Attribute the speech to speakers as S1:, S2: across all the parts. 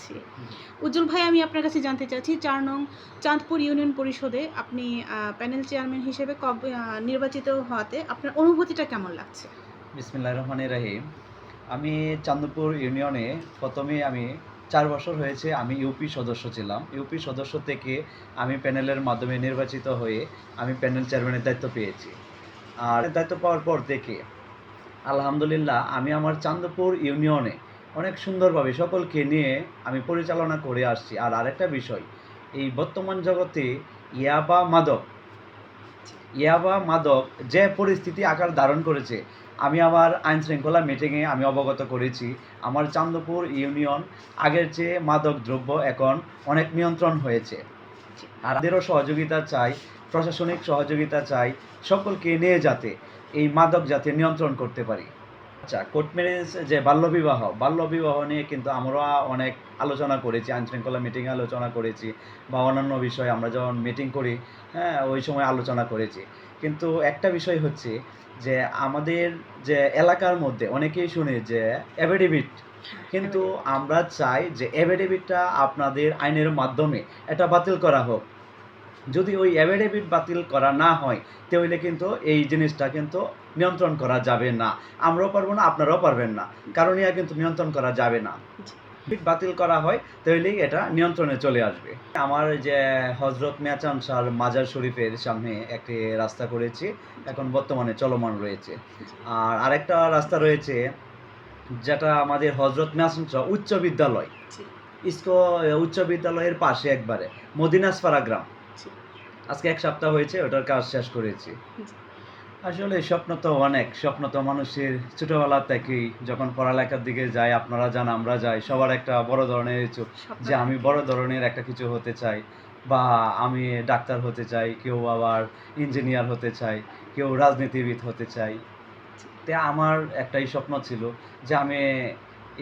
S1: জি উজ্জ্বল ভাই, আমি আপনার কাছে জানতে চাচ্ছি, চার নং চাঁদপুর ইউনিয়ন পরিষদে আপনি প্যানেল চেয়ারম্যান হিসেবে কবে নির্বাচিত হওয়াতে আপনার অনুভূতিটা কেমন লাগছে?
S2: বিসমিল্লাহ রহমানির রাহিম। আমি চান্দপুর ইউনিয়নে প্রথমে আমি চার বছর হয়েছে আমি ইউপি সদস্য ছিলাম। ইউপি সদস্য থেকে আমি প্যানেলের মাধ্যমে নির্বাচিত হয়ে আমি প্যানেল চেয়ারম্যানের দায়িত্ব পেয়েছি। আর দায়িত্ব পাওয়ার পর থেকে, আলহামদুলিল্লাহ, আমি আমার চান্দপুর ইউনিয়নে অনেক সুন্দরভাবে সকলকে নিয়ে আমি পরিচালনা করে আসছি। আর আরেকটা বিষয়, এই বর্তমান জগতে ইয়াবা মাদক ইয়াবা মাদক যে পরিস্থিতি আকার ধারণ করেছে, আমি আমার আইন শৃঙ্খলা মিটিংয়ে আমি অবগত করেছি। আমার চান্দপুর ইউনিয়ন আগের চেয়ে মাদক দ্রব্য এখন অনেক নিয়ন্ত্রণ হয়েছে। আর আমাদেরও সহযোগিতা চাই, প্রশাসনিক সহযোগিতা চাই, সকলকে নিয়ে যাতে এই মাদক যাতে নিয়ন্ত্রণ করতে পারি। আচ্ছা কোর্ট ম্যারেজ যে বাল্যবিবাহ বাল্যবিবাহ নিয়ে কিন্তু আমরা অনেক আলোচনা করেছি আইন শৃঙ্খলা মিটিংয়ে আলোচনা করেছি বা অন্যান্য বিষয়ে আমরা যখন মিটিং করি হ্যাঁ ওই সময় আলোচনা করেছি। কিন্তু একটা বিষয় হচ্ছে যে আমাদের যে এলাকার মধ্যে অনেকেই শুনে যে অ্যাফিডেভিট কিন্তু আমরা চাই যে অ্যাফিডেভিটটা আপনাদের আইনের মাধ্যমে এটা বাতিল করা হোক। যদি ওই অ্যাফিডেভিট বাতিল করা না হয় তাহলে কিন্তু এই জিনিসটা কিন্তু নিয়ন্ত্রণ করা যাবে না। আমরাও পারব না আপনারাও পারবেন না। কারণ ইয়া কিন্তু নিয়ন্ত্রণ করা যাবে না। বাতিল করা হয় তাহলেই এটা নিয়ন্ত্রণে চলে আসবে। আমার যে হজরত মিয়াচান শাহ মাজার শরীফের সামনে একটি রাস্তা করেছি এখন বর্তমানে চলমান রয়েছে। আর আরেকটা রাস্তা রয়েছে যেটা আমাদের হজরত মিয়াচান শাহ উচ্চ বিদ্যালয়। ইসকো উচ্চ বিদ্যালয়ের পাশে একবারে মদিনাসপাড়া গ্রাম। আজকে এক সপ্তাহ হয়েছে ওটার কাজ শেষ করেছি। আসলে স্বপ্ন তো অনেক স্বপ্ন তো মানুষের ছোটবেলা থেকেই। যখন পড়ালেখার দিকে যায় আপনারা যান আমরা যাই সবার একটা বড় ধরনের যে আমি বড় ধরনের একটা কিছু হতে চাই বা আমি ডাক্তার হতে চাই কেউ আবার ইঞ্জিনিয়ার হতে চাই কেউ রাজনীতিবিদ হতে চাই। তে আমার একটাই স্বপ্ন ছিল যে আমি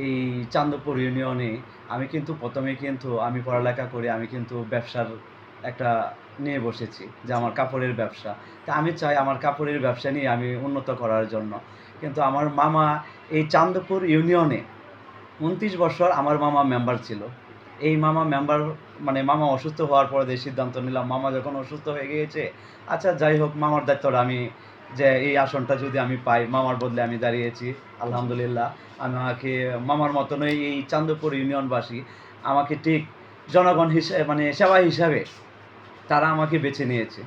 S2: এই চান্দপুর ইউনিয়নে আমি কিন্তু প্রথমে কিন্তু আমি পড়ালেখা করে আমি কিন্তু ব্যবসার একটা নিয়ে বসেছি যে আমার কাপড়ের ব্যবসা। তা আমি চাই আমার কাপড়ের ব্যবসা নিয়ে আমি উন্নত করার জন্য। কিন্তু আমার মামা এই চান্দপুর ইউনিয়নে উনত্রিশ বছর আমার মামা মেম্বার ছিল। এই মামা মেম্বার মানে মামা অসুস্থ হওয়ার পরে যে সিদ্ধান্ত নিলাম, মামা যখন অসুস্থ হয়ে গিয়েছে আচ্ছা যাই হোক, মামার দায়িত্বটা আমি যে এই আসনটা যদি আমি পাই, মামার বদলে আমি দাঁড়িয়েছি, আলহামদুলিল্লাহ। আমাকে মামার মতনই এই চান্দপুর ইউনিয়নবাসী আমাকে ঠিক জনগণ হিসেবে মানে সেবা হিসাবে তারা আমাকে বেছে নিয়েছে।